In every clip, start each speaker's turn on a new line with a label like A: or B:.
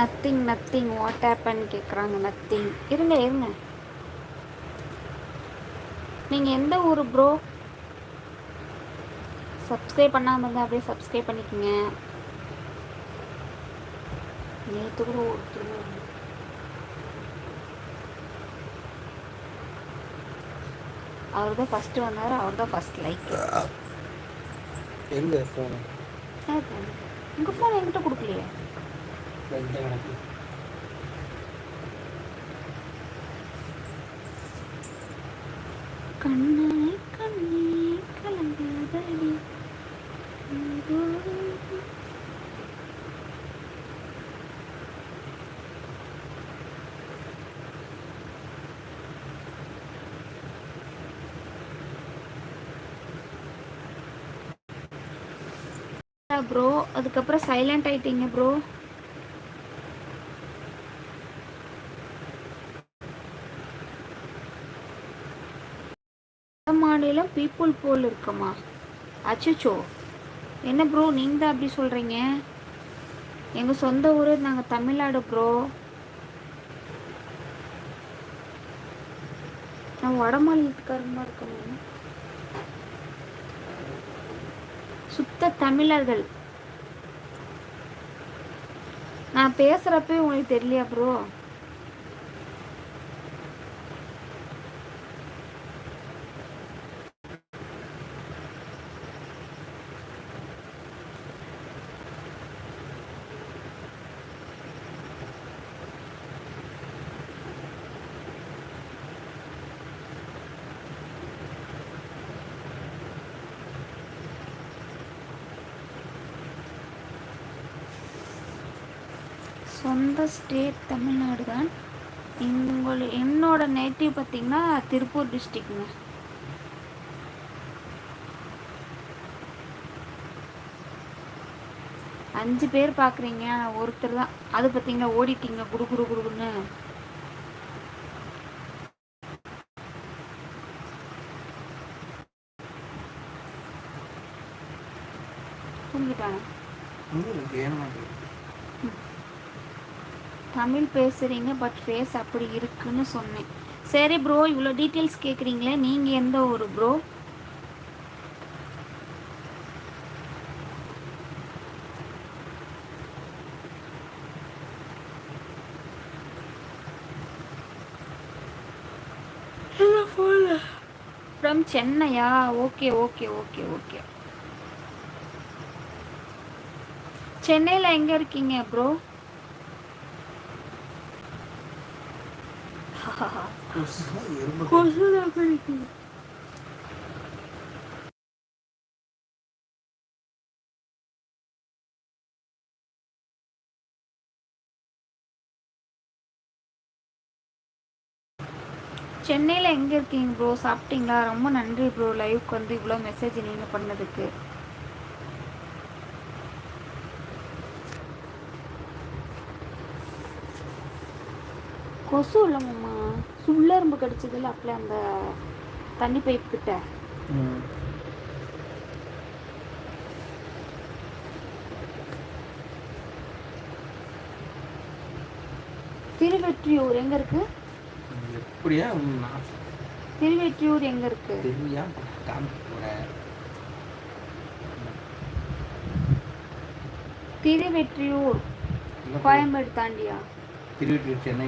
A: Nothing nothing what happen கேட்குறாங்க nothing இருங்க இருங்க. நீங்கள் எந்த ஊர் ப்ரோ சப்ஸ்கிரைப் பண்ணாமல் இருந்தால் அப்படியே சப்ஸ்கிரைப் பண்ணிக்கோங்க. நேற்று கூட ஒருத்தர் அவர் தான் ஃபஸ்ட்டு வந்தார் அவர் தான் ஃபஸ்ட் லைக்
B: எங்க ஃபோனு
A: உங்கள் ஃபோன் என்கிட்ட கொடுக்கலையே.
B: இந்த கணக்கு
A: கண்ணனை கண்ணே கலங்காதடி கண்ணீரோடு ப்ரோ அதுக்கப்புறம் சைலண்ட் ஆயிட்டீங்க ப்ரோ மாநிலம் பீப்புள் போல் இருக்குமா? அச்சோ என்ன ப்ரோ நீங்கள் தான் அப்படி சொல்கிறீங்க எங்கள் சொந்த ஊர் நாங்கள் தமிழ்நாடு ப்ரோ நான் வட இருக்கணும் சுத்த தமிழர்கள். நான் பேசுகிறப்ப உங்களுக்கு தெரியலையா ப்ரோ சொந்த ஸ்டேட் தமிழ்நாடு தான். உங்கள் என்னோட நேட்டிவ் பார்த்தீங்கன்னா திருப்பூர் டிஸ்ட்ரிக்ட்ங்க அஞ்சு பேர் பார்க்குறீங்க ஆனால் ஒருத்தர் தான். அது பார்த்தீங்கன்னா ஓடிட்டீங்க குடு குடு குடுன்னு. தூங்கிட்டாங்க
B: ஏமாந்து
A: தமிழ் பேசுகிறீங்க பட் ஃபேஸ் அப்படி இருக்குன்னு சொன்னேன். சரி ப்ரோ இவ்வளோ டீட்டெயில்ஸ் கேட்குறீங்களே நீங்கள் எந்த ஊர் ப்ரோ ஃப்ரம் சென்னையா ஓகே ஓகே ஓகே ஓகே சென்னையில் எங்கே இருக்கீங்க ப்ரோ கொசு தான் சென்னையில் எங்கே இருக்கீங்க ப்ரோ சாப்பிட்டீங்களா? ரொம்ப நன்றி ப்ரோ லைவ்க்கு வந்து இவ்வளோ மெசேஜ் நீங்கள் பண்ணதுக்கு. கொசு இல்லைம்மா சுள்ளெரும்பு கடிச்சதில்ல அப்படியே அந்த தண்ணி பைப் கிட்ட. திருவெற்றியூர் எங்கே இருக்கு?
B: எப்படியா?
A: திருவெற்றியூர் எங்கே இருக்கு?
B: போறேன்
A: திருவெற்றியூர் கோயம்பேடு தாண்டியா?
B: திருவள்ளூர் சென்னை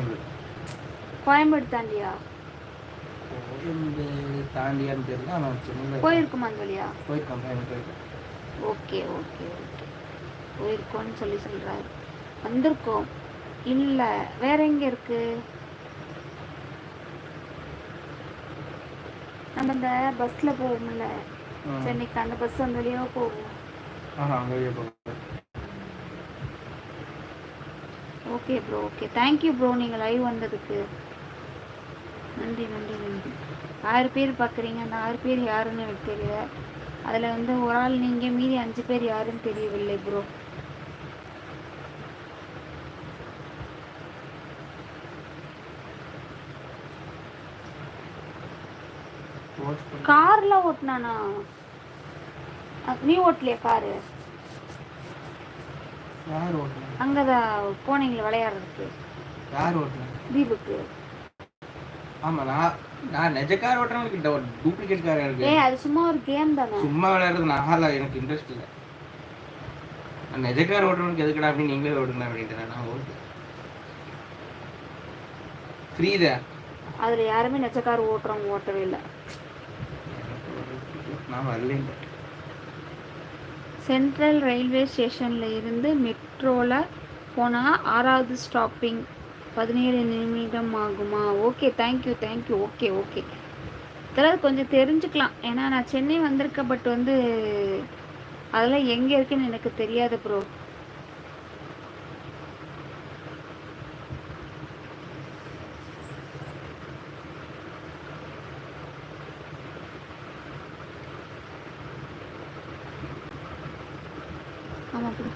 A: கோயம்பேடு தாண்டியா?
B: தாண்டியான்னு தெரியல
A: போயிருக்குமா அந்த வழியா
B: போயிருக்கேன்
A: ஓகே ஓகே ஓகே. போயிருக்கோன்னு சொல்லி சொல்கிறாரு வந்திருக்கோம். இல்லை வேற எங்கே இருக்கு? நம்ம இந்த பஸ்ஸில் போவோம்ல. சென்னைக்கு அந்த பஸ் அந்த வழியாக போவோம்.
B: போகிறேன்
A: okay bro okay. Thank you bro நீங்கள் லைவ் வந்ததுக்கு. நன்றி நன்றி நன்றி. ஆறு பேர் பார்க்குறீங்க. அந்த ஆறு பேர் யாருன்னு எனக்கு தெரியல. அதில் வந்து ஒரு ஆள் நீங்கள் மீதி அஞ்சு பேர் யாருன்னு தெரியவில்லை ப்ரோ கார்லாம் ஓட்டினானா? நீ ஓட்டலையா காரு?
B: யார் ஓட்டணும்
A: அங்கே தான் போனீங்களே விளையாடுறதுக்கு. தீபுக்கு.
B: ஆமா நான் நான் நிஜ கார் ஓட்டுறவனுக்கு டூப்ளிகேட் கார் இருக்கு.
A: ஏய் அது சும்மா ஒரு கேம் தானே?
B: சும்மா விளையாடுறது நான் எனக்கு இன்ட்ரெஸ்ட் இல்லை. நான் நிஜ கார் ஓட்டுறவனுக்கு எதுக்குடா அப்படின்னு நீங்களே ஓடுங்க அப்படின்ட்டு நான் ஓட்டு ஃப்ரீ தான்.
A: அதில் யாருமே நெச்சக்கார் ஓட்டுறவங்க ஓட்டவே இல்லை.
B: நான் வரல
A: சென்ட்ரல் ரயில்வே ஸ்டேஷனில் இருந்து மெட்ரோவில் போனால் ஆறாவது ஸ்டாப்பிங் பதினேழு நிமிடம் ஆகுமா okay thank you thank you okay okay இதெல்லாம் கொஞ்சம் தெரிஞ்சுக்கலாம். ஏன்னா நான் சென்னை வந்திருக்கேன் பட் வந்து அதெல்லாம் எங்கே இருக்குன்னு எனக்கு தெரியாது ப்ரோ ஆமாம் ப்ரோ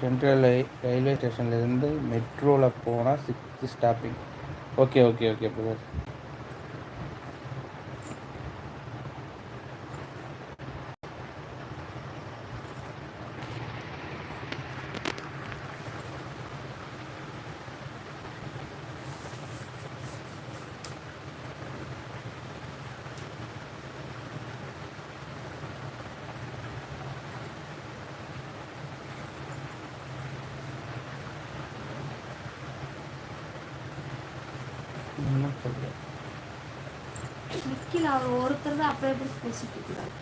B: சென்ட்ரல் ரயில்வே ஸ்டேஷன்லேருந்து மெட்ரோவில் போனால் sixth stopping okay okay okay
A: brother அவர் ஒருத்தர் தான் அப்படியே எப்படி பேசிட்டு இருக்கிறார்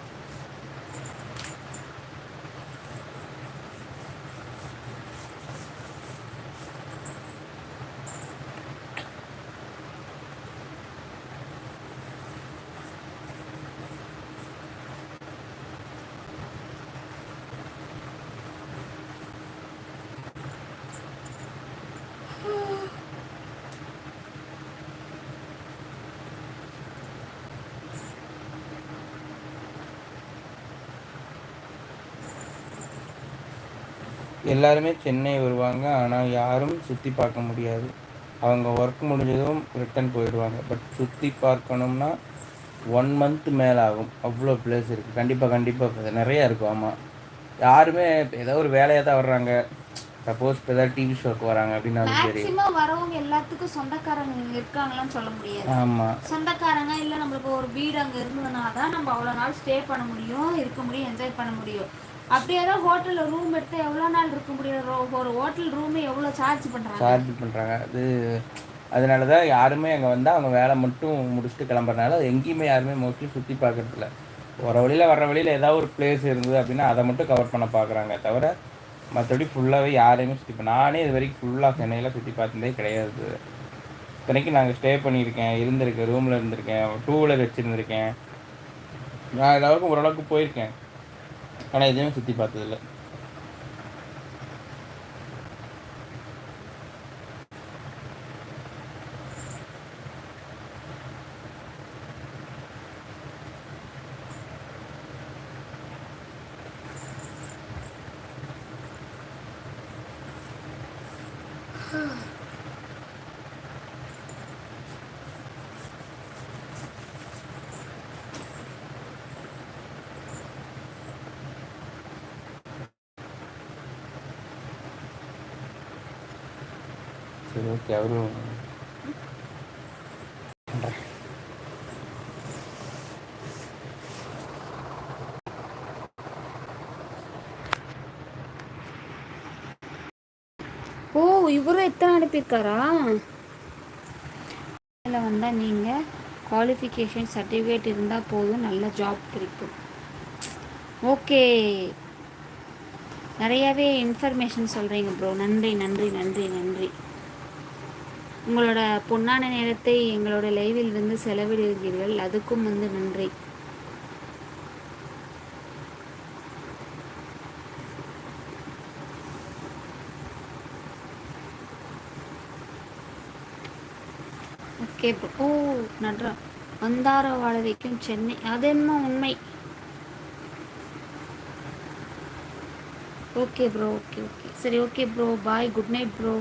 B: எல்லாருமே சென்னை வருவாங்க. ஆனால் யாரும் சுற்றி பார்க்க முடியாது. அவங்க ஒர்க் முடிஞ்சதும் ரிட்டர்ன் போயிடுவாங்க. பட் சுற்றி பார்க்கணும்னா ஒன் மந்த் மேலே ஆகும் அவ்வளோ பிளேஸ் இருக்குது கண்டிப்பாக கண்டிப்பாக நிறையா இருக்கும் ஆமாம் யாருமே ஏதோ ஒரு வேலையாக தான் வர்றாங்க. சப்போஸ் இப்போ ஏதாவது டிவி ஷோக்கு வராங்க அப்படின்னாலும் சரி.
A: வரவங்க எல்லாத்துக்கும் சொந்தக்காரங்க இங்க இருக்காங்களான்னு சொல்ல முடியாது.
B: ஆமாம்
A: சொந்தக்காரங்க இல்லை நம்மளுக்கு ஒரு வீடு அங்கே இருந்ததுனா தான் நம்ம அவ்வளோ நாள் ஸ்டே பண்ண முடியும் இருக்க முடியும் என்ஜாய் பண்ண முடியும். அப்படியே தான் ஹோட்டலில் ரூம் எடுத்து எவ்வளோ நாள் இருக்க முடியும்? ஒரு ஹோட்டல் ரூமே எவ்வளோ சார்ஜ் பண்ணுறாங்க
B: சார்ஜ் பண்ணுறாங்க அது அதனால தான் யாருமே அங்கே வந்தால் அவங்க வேலை மட்டும் முடிச்சுட்டு கிளம்புறனால எங்கேயுமே யாருமே மோஸ்ட்லி சுற்றி பார்க்கறதில்ல. வர வழியில் வர வழியில் ஏதாவது ஒரு பிளேஸ் இருந்தது அப்படின்னா அதை மட்டும் கவர் பண்ண பார்க்குறாங்க தவிர மற்றபடி ஃபுல்லாகவே யாரையுமே சுற்றி இப்போ நானே இது வரைக்கும் ஃபுல்லாக சென்னையில் சுற்றி பார்த்ததே கிடையாது. இத்தனைக்கும் நாங்கள் ஸ்டே பண்ணியிருக்கேன் இருந்திருக்கேன் ரூமில் இருந்திருக்கேன் டூ வீலர் வச்சுருந்துருக்கேன். நான் எல்லாருக்கும் ஓரளவுக்கு போயிருக்கேன். ஆனால் எதுவுமே சுற்றி பார்த்ததில்ல. சரி ஓகே அவரும்
A: ஓ இவரும் எத்தனை அனுப்பியிருக்காரா? இதில் வந்தால் நீங்கள் குவாலிஃபிகேஷன் சர்டிஃபிகேட் இருந்தால் போதும் நல்ல ஜாப் கிடைக்கும். ஓகே. நிறையாவே இன்ஃபர்மேஷன் சொல்கிறீங்க ப்ரோ நன்றி நன்றி நன்றி நன்றி. உங்களோட பொன்னான நேரத்தை எங்களோட லைவில் வந்து செலவிடுகிறீர்கள். அதுக்கும் வந்து நன்றி. ஓகே ப்ரோ ஓ நன்றா. வந்தார வாழவைக்கும் சென்னை. அது என்ன உண்மை? Okay bro okay okay. சரி okay bro bye good night bro